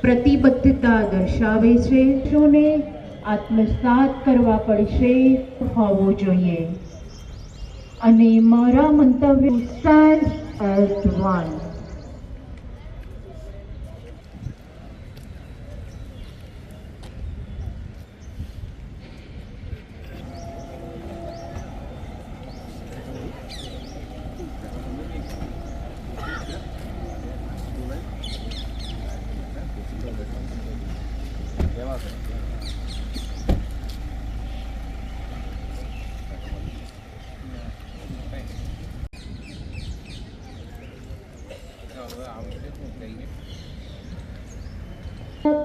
પ્રતિબદ્ધતા દર્શાવે છે. જોને આત્મસાત કરવા પડશે હોવો જોઈએ. અને મારા મંતવ્ય સ્ટેન્ડ એઝ વન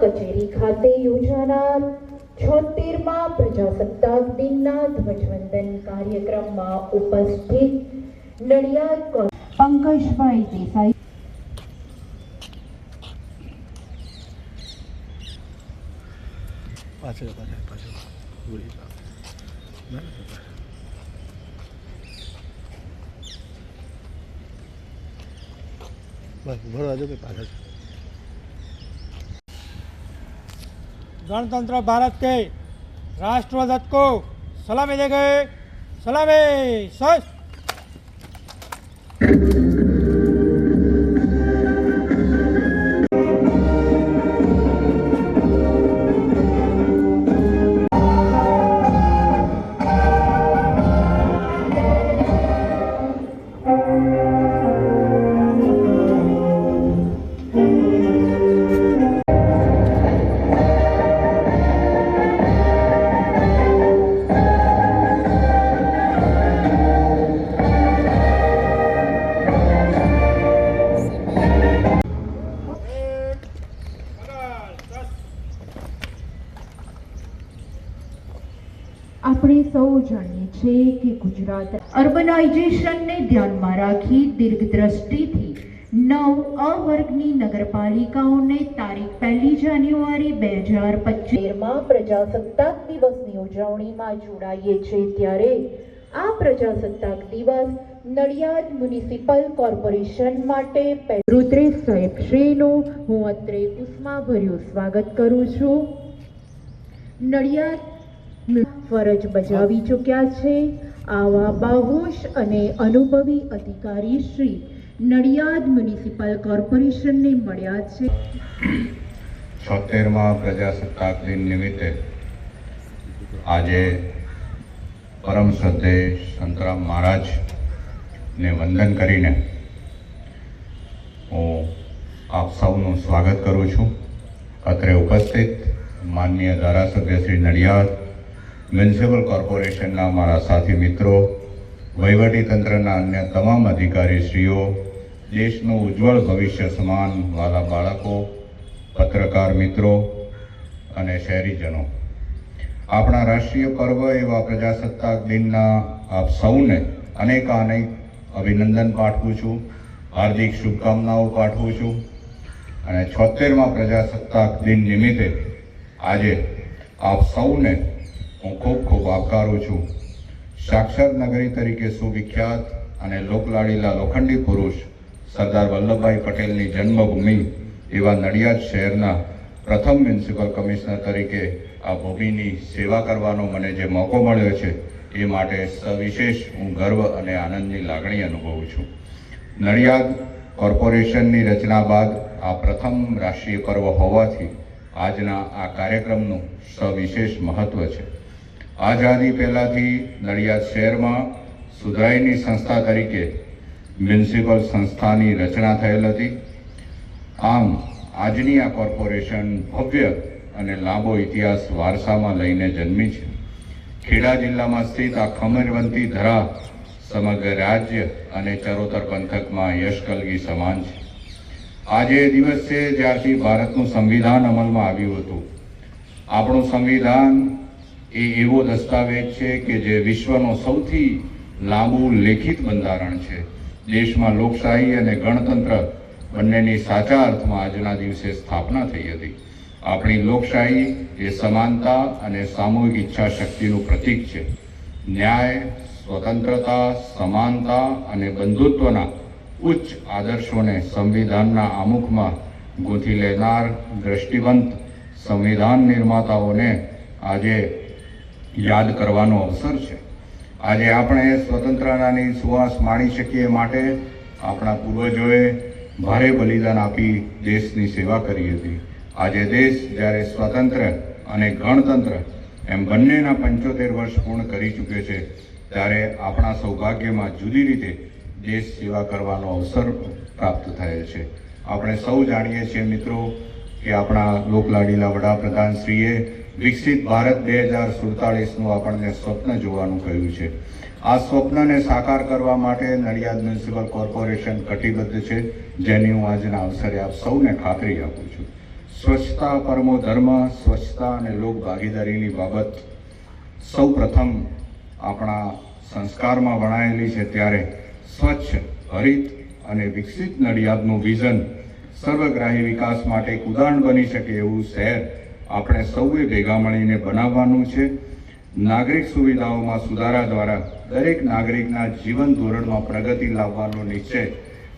કચેરી ખાતે યોજાનાર છોતેરમાં પ્રજાસત્તાક દિનના ધ્વજવંદન કાર્યક્રમમાં ઉપસ્થિત નડિયાદ પંકજભાઈ દેસાઈ. પાછળ ગોળી ના ના, બસ ઉભો રહેજો કે પાછળ गणतंत्र भारत के राष्ट्रध्वज को सलामी देंगे सलामी सच આપણે સૌ જાણીએ છીએ કે ગુજરાત અર્બનાઇઝેશનને ધ્યાનમાં રાખી દીર્ઘદ્રષ્ટિથી નવ અ નગરપાલિકાઓને તારીખ પહેલી જાન્યુઆરી બે હજાર પચીસમાં પ્રજાસત્તાક દિવસની ઉજવણીમાં જોડાઈએ છીએ ત્યારે આ પ્રજાસત્તાક દિવસ નડિયાદ મ્યુનિસિપલ કોર્પોરેશન માટે રુદ્રેશ સાહેબ શ્રીનું. હું અત્રે ઉષ્માભર્યું સ્વાગત કરું છું. નડિયાદ ફરજ બજાવી ચૂક્યા છે. આવા બાહોશ અને અનુભવી અધિકારી શ્રી નડિયાદ મ્યુનિસિપલ કોર્પોરેશનને મળ્યા છે. છોતેરમાં પ્રજાસત્તાક દિન નિમિત્તે આજે પરમ શ્રદ્ધે સંતરામ મહારાજને વંદન કરીને હું આપ સૌનું સ્વાગત કરું છું. અત્રે ઉપસ્થિત માનનીય ધારાસભ્ય શ્રી નડિયાદ મ્યુનિસિપલ કોર્પોરેશનના મારા સાથી મિત્રો, વહીવટીતંત્રના અન્ય તમામ અધિકારીશ્રીઓ, દેશનું ઉજ્જવળ ભવિષ્ય સમાન વાલા બાળકો, પત્રકાર મિત્રો અને શહેરીજનો. આપણા રાષ્ટ્રીય પર્વ એવા પ્રજાસત્તાક દિનના આપ સૌને અનેકાનેક અભિનંદન પાઠવું છું, હાર્દિક શુભકામનાઓ પાઠવું છું અને છોતેરમાં પ્રજાસત્તાક દિન નિમિત્તે આજે આપ સૌને હું ખૂબ ખૂબ આવકારું છું. સાક્ષર નગરી તરીકે સુવિખ્યાત અને લોકલાડીલા લોખંડી પુરુષ સરદાર વલ્લભભાઈ પટેલની જન્મભૂમિ એવા નડિયાદ શહેરના પ્રથમ મ્યુનિસિપલ કમિશનર તરીકે આ ભૂમિની સેવા કરવાનો મને જે મોકો મળ્યો છે એ માટે સવિશેષ હું ગર્વ અને આનંદની લાગણી અનુભવું છું. નડિયાદ કોર્પોરેશનની રચના બાદ આ પ્રથમ રાષ્ટ્રીય પર્વ હોવાથી આજના આ કાર્યક્રમનું સવિશેષ મહત્વ છે. આઝાદી પહેલાંથી નડિયાદ શહેરમાં સુધરાઈની સંસ્થા તરીકે મ્યુનિસિપલ સંસ્થાની રચના થયેલ હતી. આમ, આજની આ કોર્પોરેશન ભવ્ય અને લાંબો ઇતિહાસ વારસામાં લઈને જન્મી છે. ખેડા જિલ્લામાં સ્થિત આ ખમરવંતી ધરા સમગ્ર રાજ્ય અને ચરોતર પંથકમાં યશકલગી સમાન છે. આજે દિવસ છે જ્યારથી ભારતનું સંવિધાન અમલમાં આવ્યું હતું. આપણું સંવિધાન એ એવો દસ્તાવેજ છે કે જે વિશ્વનો સૌથી લાંબુ લેખિત બંધારણ છે. દેશમાં લોકશાહી અને ગણતંત્ર બંનેની સાચા અર્થમાં આજના દિવસે સ્થાપના થઈ હતી. આપણી લોકશાહી એ સમાનતા અને સામૂહિક ઈચ્છા શક્તિનું પ્રતીક છે. ન્યાય, સ્વતંત્રતા, સમાનતા અને બંધુત્વના ઉચ્ચ આદર્શોને સંવિધાનના આમુખમાં ગૂંથી લેનાર દ્રષ્ટિવંત સંવિધાન નિર્માતાઓને આજે યાદ કરવાનો અવસર છે. આજે આપણે સ્વતંત્રતાની સુવાસ માણી શકીએ માટે આપણા પૂર્વજોએ ભારે બલિદાન આપી દેશની સેવા કરી હતી. આજે દેશ જ્યારે સ્વતંત્ર અને ગણતંત્ર એમ બંનેના પંચોતેર વર્ષ પૂર્ણ કરી ચૂક્યો છે, ત્યારે આપણા સૌભાગ્યમાં જુદી રીતે દેશ સેવા કરવાનો અવસર પ્રાપ્ત થયેલ છે. આપણે સૌ જાણીએ છીએ મિત્રો કે આપણા લોકલાડીલા વડાપ્રધાન શ્રીએ વિકસિત ભારત બે હજાર સુડતાલીસનું આપણને સ્વપ્ન જોવાનું કહ્યું છે. આ સ્વપ્નને સાકાર કરવા માટે નડિયાદ મ્યુનિસિપલ કોર્પોરેશન કટિબદ્ધ છે, જેની હું આજના અવસરે આપ સૌને ખાતરી આપું છું. સ્વચ્છતા પરમો ધર્મ, સ્વચ્છતા અને લોક ભાગીદારીની બાબત સૌ પ્રથમ આપણા સંસ્કારમાં વણાયેલી છે, ત્યારે સ્વચ્છ, હરિત અને વિકસિત નડિયાદનું વિઝન સર્વગ્રાહી વિકાસ માટે એક ઉદાહરણ બની શકે એવું શહેર આપણે સૌએ ભેગા મળીને બનાવવાનું છે. નાગરિક સુવિધાઓમાં સુધારા દ્વારા દરેક નાગરિકના જીવન ધોરણમાં પ્રગતિ લાવવાનો નિશ્ચય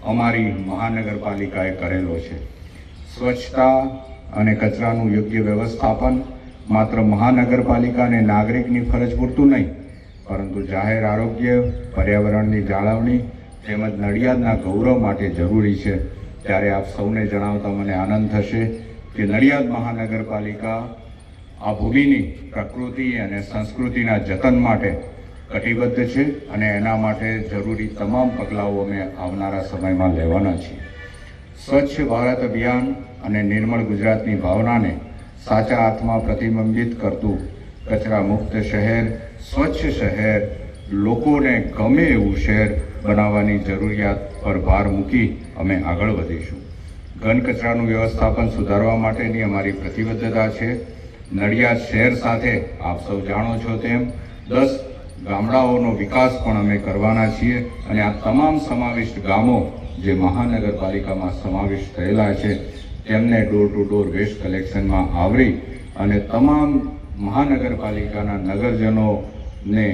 અમારી મહાનગરપાલિકાએ કરેલો છે. સ્વચ્છતા અને કચરાનું યોગ્ય વ્યવસ્થાપન માત્ર મહાનગરપાલિકા અને નાગરિકની ફરજ પૂરતું નહીં, પરંતુ જાહેર આરોગ્ય, પર્યાવરણની જાળવણી તેમજ નડિયાદના ગૌરવ માટે જરૂરી છે. ત્યારે આપ સૌને જણાવતા મને આનંદ થશે. કે નડિયાદ મહાનગરપાલિકા આ ભૂમિની પ્રકૃતિ અને સંસ્કૃતિના જતન માટે કટિબદ્ધ છે અને એના માટે જરૂરી તમામ પગલાઓ અમે આવનારા સમયમાં લેવાના છીએ. સ્વચ્છ ભારત અભિયાન અને નિર્મળ ગુજરાતની ભાવનાને સાચા હાથમાં પ્રતિબિંબિત કરતું કચરા મુક્ત શહેર, સ્વચ્છ શહેર, લોકોને ગમે એવું શહેર બનાવવાની જરૂરિયાત પર ભાર મૂકી અમે આગળ વધીશું. ઘન કચરાનું વ્યવસ્થાપન સુધારવા માટેની અમારી પ્રતિબદ્ધતા છે. નડિયાદ શહેર સાથે આપ સૌ જાણો છો તેમ દસ ગામડાઓનો વિકાસ પણ અમે કરવાના છીએ અને આ તમામ સમાવિષ્ટ ગામો જે મહાનગરપાલિકામાં સમાવિષ્ટ થયેલા છે, તેમને ડોર ટુ ડોર વેસ્ટ કલેક્શનમાં આવરી અને તમામ મહાનગરપાલિકાના નગરજનોને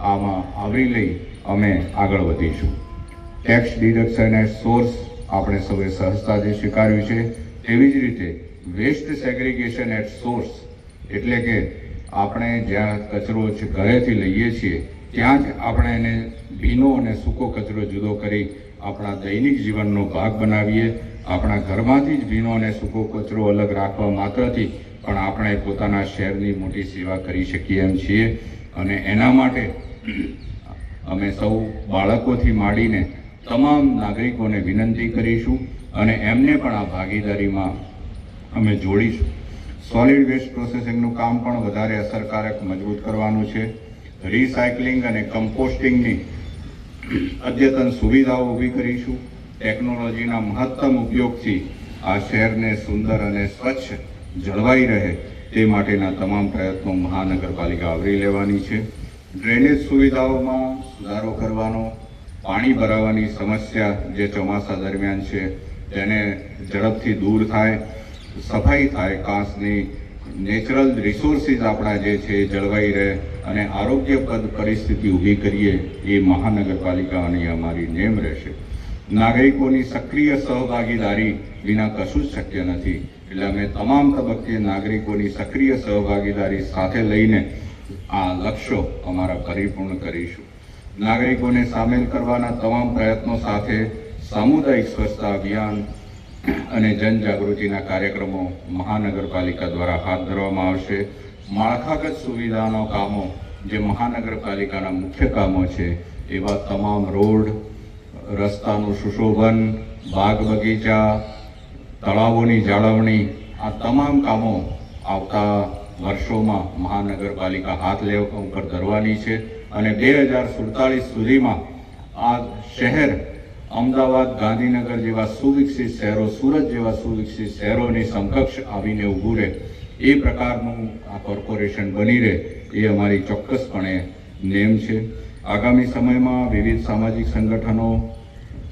આમાં આવરી લઈ અમે આગળ વધીશું. ટેક્સ ડિડક્શન એટ સોર્સ આપણે સૌએ સહજતાથી સ્વીકાર્યું છે તેવી જ રીતે વેસ્ટ સેગ્રિગેશન એટ સોર્સ એટલે કે આપણે જ્યાં કચરો ઘરેથી લઈએ છીએ, ત્યાં જ આપણે એને ભીનો અને સૂકો કચરો જુદો કરી આપણા દૈનિક જીવનનો ભાગ બનાવીએ. આપણા ઘરમાંથી જ ભીનો અને સૂકો કચરો અલગ રાખવા માત્રથી પણ આપણે પોતાના શહેરની મોટી સેવા કરી શકીએ એમ છીએ. અને એના માટે અમે સૌ બાળકોથી માંડીને તમામ નાગરિકોને વિનંતી કરીશું અને એમને પણ આ ભાગીદારીમાં અમે જોડીશું. સોલિડ વેસ્ટ પ્રોસેસિંગનું કામ પણ વધારે અસરકારક, મજબૂત કરવાનું છે. રિસાયકલિંગ અને કમ્પોસ્ટિંગની અદ્યતન સુવિધાઓ ઊભી કરીશું. ટેકનોલોજીના મહત્તમ ઉપયોગથી આ શહેરને સુંદર અને સ્વચ્છ જળવાઈ રહે તે માટેના તમામ પ્રયત્નો મહાનગરપાલિકા આવરી લેવાની છે. ડ્રેનેજ સુવિધાઓમાં સુધારો કરવાનો પાણી ભરાવાની સમસ્યા જે ચોમાસા દરમિયાન છે, તેને ઝડપથી દૂર થાય, સફાઈ થાય કાંસની નેચરલ રિસોર્સિસ આપણા જે છે એ જળવાઈ રહે અને આરોગ્યપ્રદ પરિસ્થિતિ ઊભી કરીએ એ મહાનગરપાલિકાની અમારી નેમ રહેશે. નાગરિકોની સક્રિય સહભાગીદારી વિના કશું જ શક્ય નથી. એટલે અમે તમામ તબક્કે નાગરિકોની સક્રિય સહભાગીદારી સાથે લઈને આ લક્ષ્યો અમારા પરિપૂર્ણ કરીશું. નાગરિકોને સામેલ કરવાના તમામ પ્રયત્નો સાથે સામુદાયિક સ્વચ્છતા અભિયાન અને જનજાગૃતિના કાર્યક્રમો મહાનગરપાલિકા દ્વારા હાથ ધરવામાં આવશે. માળખાગત સુવિધાનો કામો જે મહાનગરપાલિકાના મુખ્ય કામો છે, એવા તમામ રોડ, રસ્તાનું સુશોભન, બાગ બગીચા, તળાવોની જાળવણી, આ તમામ કામો આવતા વર્ષોમાં મહાનગરપાલિકા હાથ લેવા ઉપર ધરવાની છે. અને બે હજાર સુડતાલીસ સુધીમાં આ શહેર અમદાવાદ, ગાંધીનગર જેવા સુવિકસિત શહેરો, સુરત જેવા સુવિકસિત શહેરોની સમકક્ષ આવીને ઊભું રહે. એ પ્રકારનું આ કોર્પોરેશન બની રહે એ અમારી ચોક્કસપણે નેમ છે. આગામી સમયમાં વિવિધ સામાજિક સંગઠનો,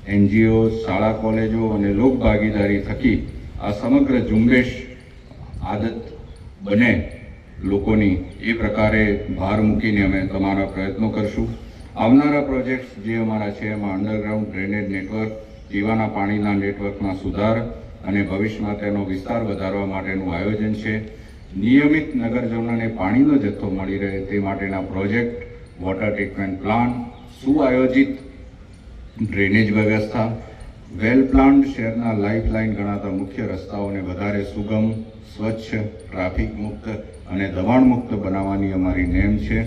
એનજીઓ, શાળા કોલેજો અને લોક ભાગીદારી થકી આ સમગ્ર ઝુંબેશ આદત બને. લોકોની એ પ્રકારે ભાર મૂકીને અમે તમારા પ્રયત્નો કરશું. આવનારા પ્રોજેક્ટ્સ જે અમારા છે, એમાં અંડરગ્રાઉન્ડ ડ્રેનેજ નેટવર્ક, પીવાના પાણીના નેટવર્કમાં સુધાર અને ભવિષ્યમાં તેનો વિસ્તાર વધારવા માટેનું આયોજન છે. નિયમિત નગરજનોને પાણીનો જથ્થો મળી રહે તે માટેના પ્રોજેક્ટ, વોટર ટ્રીટમેન્ટ પ્લાન્ટ સુઆયોજિત ડ્રેનેજ વ્યવસ્થા, વેલ પ્લાન્ડ શહેરના લાઇફલાઇન ગણાતા મુખ્ય રસ્તાઓને વધારે સુગમ, સ્વચ્છ, ટ્રાફિક મુક્ત અને દબાણ મુક્ત બનાવવાની અમારી નેમ છે.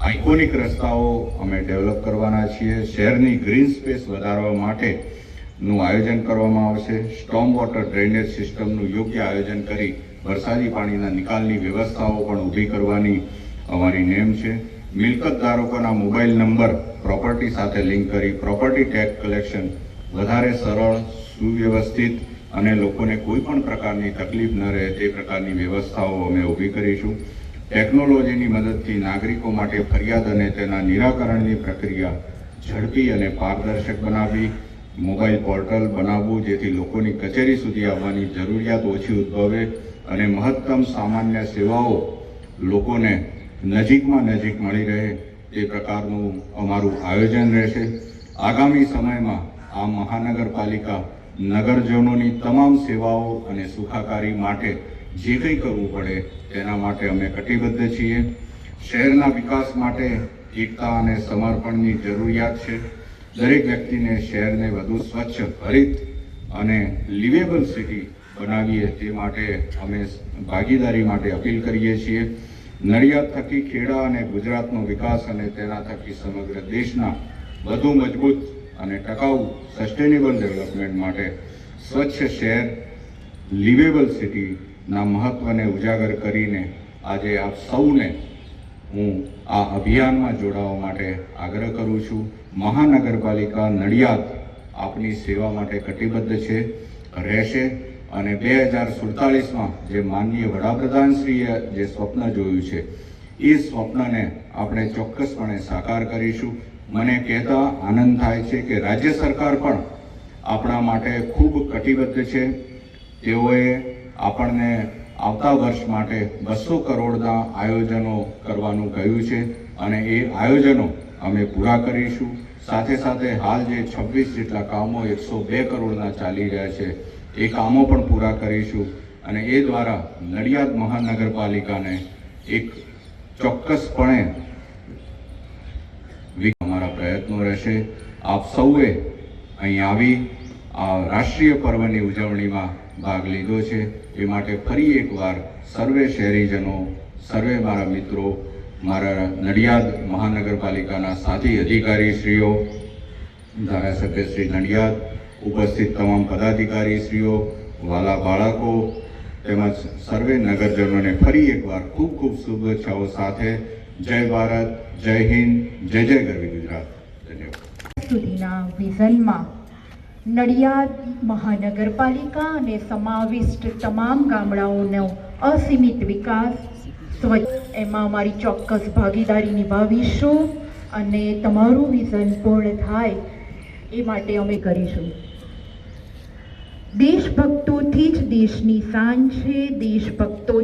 આઇકોનિક રસ્તાઓ અમે ડેવલપ કરવાના છીએ. શહેરની ગ્રીન સ્પેસ વધારવા માટે નું આયોજન કરવામાં આવશે. સ્ટોમ વોટર ડ્રેનેજ સિસ્ટમનું યોગ્ય આયોજન કરી વરસાદી પાણીના નિકાલની વ્યવસ્થાઓ પણ ઊભી કરવાની અમારી નેમ છે. મિલકત ધારકોના મોબાઈલ નંબર પ્રોપર્ટી સાથે લિંક કરી પ્રોપર્ટી ટેક્સ કલેક્શન વધારે સરળ, સુવ્યવસ્થિત અને લોકોને કોઈ પણ પ્રકારની તકલીફ ન રહે તે પ્રકારની વ્યવસ્થાઓ અમે ઊભી કરીશું. ટેકનોલોજીની મદદથી નાગરિકો માટે ફરિયાદ અને તેના નિરાકરણની પ્રક્રિયા ઝડપી અને પારદર્શક બનાવવી, મોબાઈલ પોર્ટલ બનાવવું, જેથી લોકોની કચેરી સુધી આવવાની જરૂરિયાત ઓછી ઉદ્ભવે અને મહત્તમ સામાન્ય સેવાઓ લોકોને નજીકમાં નજીક મળી રહે તે પ્રકારનું અમારું આયોજન રહેશે. આગામી સમયમાં આ મહાનગરપાલિકા નગરજનોની તમામ સેવાઓ અને સુખાકારી માટે જે કંઈ કરવું પડે તેના માટે અમે કટિબદ્ધ છીએ. શહેરના વિકાસ માટે એકતા અને સમર્પણની જરૂરિયાત છે. દરેક વ્યક્તિને શહેરને વધુ સ્વચ્છ, હરિત અને લિવેબલ સિટી બનાવીએ તે માટે અમે ભાગીદારી માટે અપીલ કરીએ છીએ. નડિયાદ થકી ખેડા અને ગુજરાતનો વિકાસ અને તેના થકી સમગ્ર દેશના વધુ મજબૂત અને ટકાઉ સસ્ટેનેબલ ડેવલપમેન્ટ માટે સ્વચ્છ શહેર લિવેબલ સિટીના મહત્વને ઉજાગર કરીને આજે આપ સૌને હું આ અભિયાનમાં જોડાવા માટે આગ્રહ કરું છું. મહાનગરપાલિકા નડિયાદ આપની સેવા માટે કટિબદ્ધ છે, રહેશે અને બે હજાર સુડતાલીસમાં જે માનનીય વડાપ્રધાનશ્રીએ જે સ્વપ્ન જોયું છે, એ સ્વપ્નને આપણે ચોક્કસપણે સાકાર કરીશું. મને કહેતા આનંદ થાય છે કે રાજ્ય સરકાર પણ આપણા માટે ખૂબ કટિબદ્ધ છે. તેઓએ આપણને આવતા વર્ષ માટે બસો કરોડના આયોજનો કરવાનું કહ્યું છે અને એ આયોજનો અમે પૂરા કરીશું. સાથે સાથે હાલ જે છવ્વીસ જેટલા કામો એકસો બે કરોડના ચાલી રહ્યા છે, એ કામો પણ પૂરા કરીશું અને એ દ્વારા નડિયાદ મહાનગરપાલિકાને એક ચોક્કસપણે પ્રયત્નો રહેશે. આપ સૌએ અહીં આવી આ રાષ્ટ્રીય પર્વની ઉજવણીમાં ભાગ લીધો છે. એ માટે ફરી એકવાર સર્વે શહેરીજનો, સર્વે મારા મિત્રો, મારા નડિયાદ મહાનગરપાલિકાના સાથી અધિકારીશ્રીઓ, ધારાસભ્ય શ્રી નડિયાદ, ઉપસ્થિત તમામ પદાધિકારીશ્રીઓ, વાલા બાળકો, તેમજ સર્વે નગરજનોને ફરી એકવાર ખૂબ ખૂબ શુભેચ્છાઓ સાથે. જય ભારત, જય હિન્દ, જય જય ગરવી ગુજરાત. સુધીના વિઝનમાં નડિયાદ મહાનગરપાલિકા અને સમાવિષ્ટ તમામ ગામડાઓનો અસીમિત વિકાસ, સ્વચ્છ એમાં અમારી ચોક્કસ ભાગીદારી નિભાવીશું અને તમારું વિઝન પૂર્ણ થાય એ માટે અમે કરીશું. દેશભક્તોથી જ દેશની શાન છે, દેશભક્તો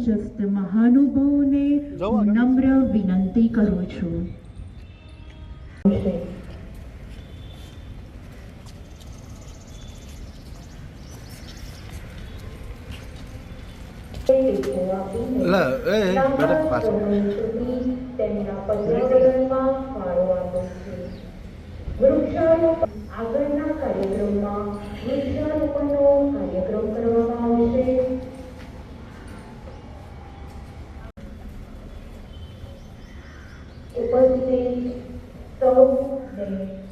મંચસ્થ મહાનુભાવોને નમ્ર વિનંતી કરું છું. આગળના કાર્યક્રમમાં સૌને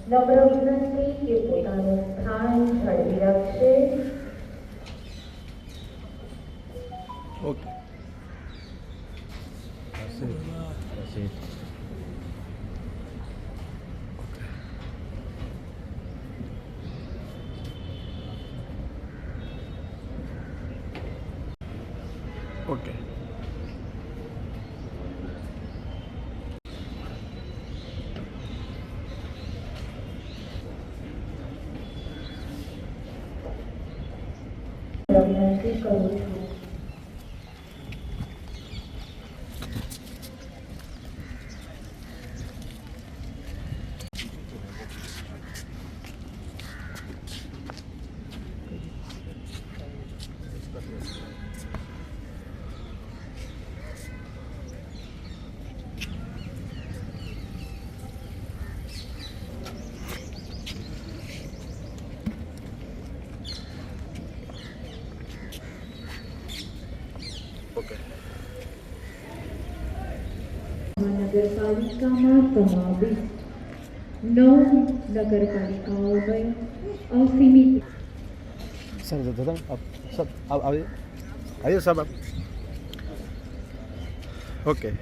નમ્ર વિનંતી કે પોતાનું સ્થાન જાળવી રાખશે ઓકે ઓકે વિનંતી કરું છું ઓકે નગરપાલિકામાં સમાવિષ્ટ નવ નગરપાલિકાઓમાં અસીમિત. સર દાદા આપ સબ આપ આવીએ. આવીએ સાહેબ આપ. ઓકે.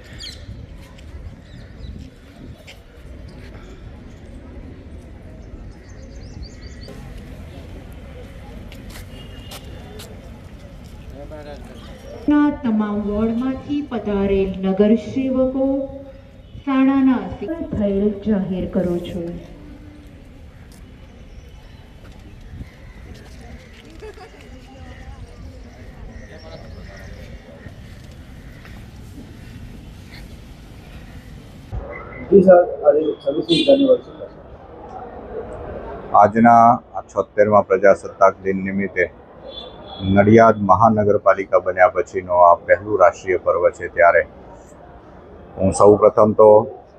તમામ વોર્ડમાંથી પધારેલ નગરસેવકો શાળાના થયેલ જાહેર કરું છે. આજના આ છોતેરમાં પ્રજાસત્તાક દિન નિમિત્તે નડિયાદ મહાનગરપાલિકા બન્યા પછીનો આ પહેલું રાષ્ટ્રીય પર્વ છે ત્યારે હું સૌ પ્રથમ તો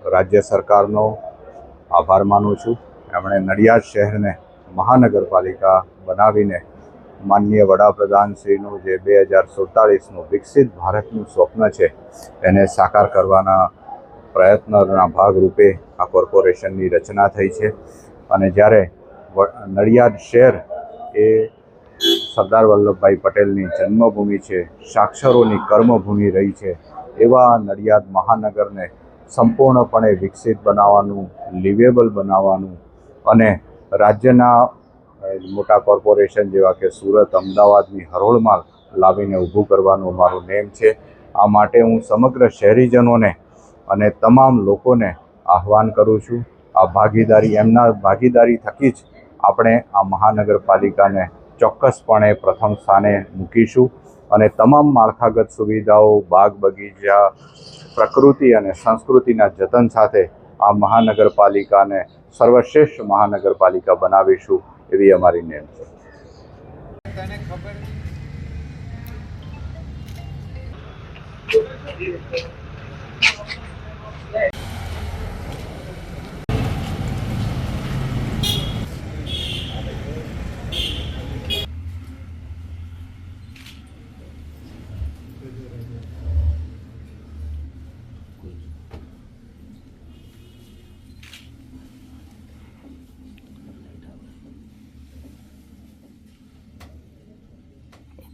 રાજ્ય સરકારનો આભાર માનું છું. એમણે નડિયાદ શહેરને મહાનગરપાલિકા બનાવીને માનનીય વડાપ્રધાનશ્રીનું જે બે હજાર સુડતાલીસનું વિકસિત ભારતનું સ્વપ્ન છે, એને સાકાર કરવાના પ્રયત્નના ભાગરૂપે આ કોર્પોરેશનની રચના થઈ છે. અને જ્યારે નડિયાદ શહેર એ સરદાર વલ્લભભાઈ પટેલની જન્મભૂમિ છે, સાક્ષરોની કર્મભૂમિ રહી છે એવા નડિયાદ મહાનગરને સંપૂર્ણપણે વિકસિત બનાવવાનું, લિવેબલ બનાવવાનું અને રાજ્યના મોટા કોર્પોરેશન જેવા કે સુરત, અમદાવાદની હરોળમાં લાવીને ઊભું કરવાનું મારું નેમ છે. આ માટે હું સમગ્ર શહેરીજનોને અને તમામ લોકોને આહવાન કરું છું. આ ભાગીદારી, એમના ભાગીદારી થકી જ આપણે આ મહાનગરપાલિકાને ચોક્કસપણે પ્રથમ સ્થાને મૂકીશું. અને તમામ માળખાગત સુવિધાઓ, બાગ બગીચા, પ્રકૃતિ અને સંસ્કૃતિના જતન સાથે આ મહાનગરપાલિકાને સર્વશ્રેષ્ઠ મહાનગરપાલિકા બનાવીશું એવી અમારી નેમ છે.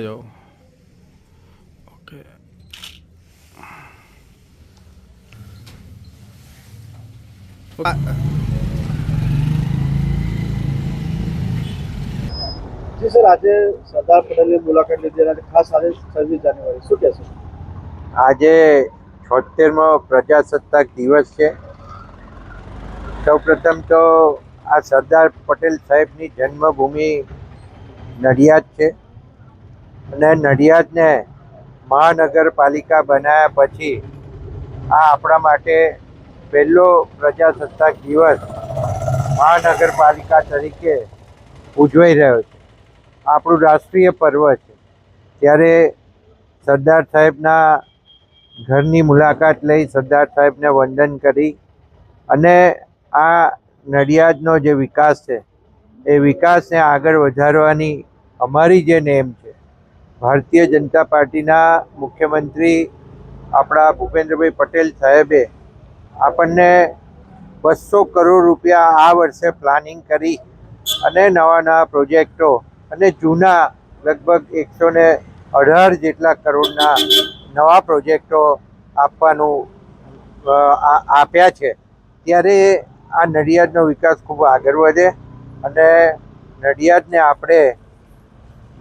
જાઓ ઓકે જી સર આજે સરદાર પટેલની મુલાકાત લીધી અને ખાસ આજે છવ્વીસ જાન્યુઆરી. શું કહેશો આજે છોતેરમો પ્રજાસત્તાક દિવસ છે. સૌપ્રથમ તો આ સરદાર પટેલ સાહેબની જન્મભૂમિ નડિયાદ છે. અને નડિયાદને મહાનગરપાલિકા બનાવ્યા પછી આ આપણા માટે પહેલો પ્રજાસત્તાક દિવસ મહાનગરપાલિકા તરીકે ઉજવાઈ રહ્યો છે. આપણું રાષ્ટ્રીય પર્વ છે. ત્યારે સરદાર સાહેબના ઘરની મુલાકાત લઈ સરદાર સાહેબને વંદન કરી અને આ નડિયાદનો જે વિકાસ છે, એ વિકાસને આગળ વધારવાની અમારી જે નેમ છે ભારતીય જનતા પાર્ટીના મુખ્યમંત્રી આપણા ભૂપેન્દ્રભાઈ પટેલ સાહેબે આપણને બસો કરોડ રૂપિયા આ વર્ષે પ્લાનિંગ કરી અને નવા નવા પ્રોજેક્ટો અને જૂના લગભગ એકસો ને અઢાર જેટલા કરોડના નવા પ્રોજેક્ટો આપવાનું આપ્યા છે. ત્યારે આ નડિયાદનો વિકાસ ખૂબ આગળ વધે અને નડિયાદને આપણે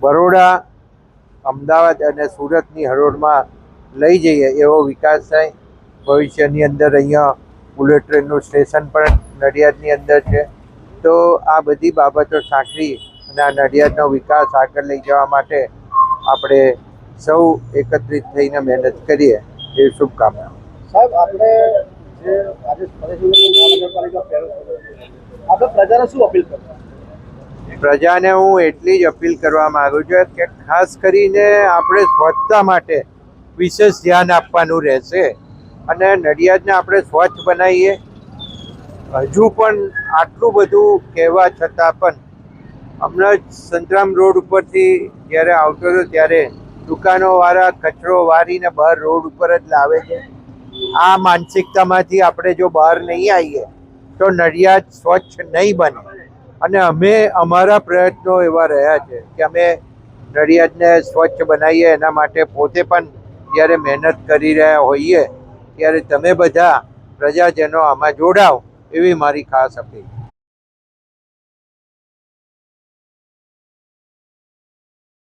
બરોડા અમદાવાદ અને સુરતની હરોળમાં લઈ જઈએ એવો વિકાસ થાય. ભવિષ્યની અંદર અહીંયા બુલેટ ટ્રેનનું સ્ટેશન પણ નડિયાદની અંદર છે. તો આ બધી બાબતો સાંકળી અને આ નડિયાદનો વિકાસ આગળ લઈ જવા માટે આપણે સૌ એકત્રિત થઈને મહેનત કરીએ એ શુભકામના સાહેબ, આપણે આજે પ્રજાને શું અપીલ કરશો? પ્રજાને હું એટલી જ અપીલ કરવા માંગુ છું કે ખાસ કરીને આપણે સ્વચ્છતા માટે વિશેષ ધ્યાન આપવાનું રહેશે અને નડિયાદને આપણે સ્વચ્છ બનાવીએ. હજુ પણ આટલું બધું કહેવા છતાં પણ હમણાં જ સંતરામ રોડ ઉપરથી જ્યારે આવતો હતો ત્યારે દુકાનોવાળા કચરો વારીને બહાર રોડ ઉપર જ લાવે છે. આ માનસિકતામાંથી આપણે જો બહાર નહીં આવીએ તો નડિયાદ સ્વચ્છ નહીં બને. અને અમે અમારા પ્રયત્નો એવા રહ્યા છે કે અમે નડિયાદને સ્વચ્છ બનાવીએ, એના માટે પોતે પણ જ્યારે મહેનત કરી રહ્યા હોઈએ, ત્યારે તમે બધા પ્રજાજનો આમાં જોડાવ એવી મારી ખાસ અપીલ